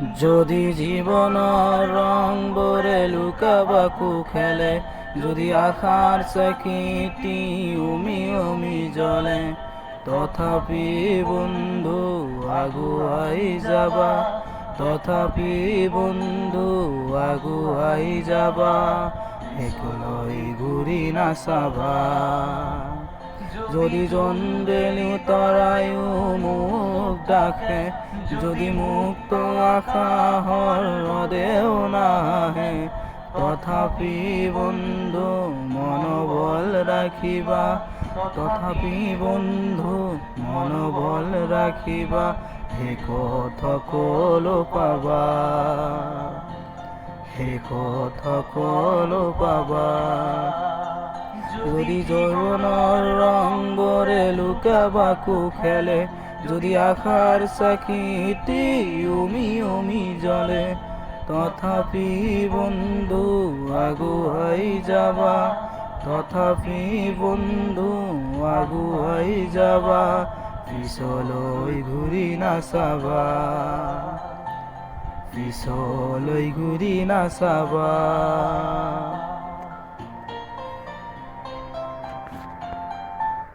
যদি জীবন রং বরে লুকাবাকু খেলে যদি আখার চাকিটি উমি উমি জলে তথাপি বন্ধু আগুয়াই যাবা, তথাপি বন্ধু আগুয়াই যাবা, একলই ঘুরি না সাবা। যদি জন্দেলি তরায়ু মুখ ডাকে যদি মুক্ত আশা হ্রদেও নাহে, তথাপি বন্ধু মনোবল রাখিবা, তথাপি বন্ধু মনোবল রাখিবা, হে কথা কলো পাবা, হে কথা কলো পাবা। যদি যৌবনের রং বরে লুকাবাকু খেলে যদি আখার সাকিটি উমি উমি জলে, তথাপি বন্ধু আগুয়াই যাবা, তথাপি বন্ধু আগুয়াই যাবা পিছলৈ ঘূৰি নাচাবা পিছলৈ ঘূৰি নাচাবা।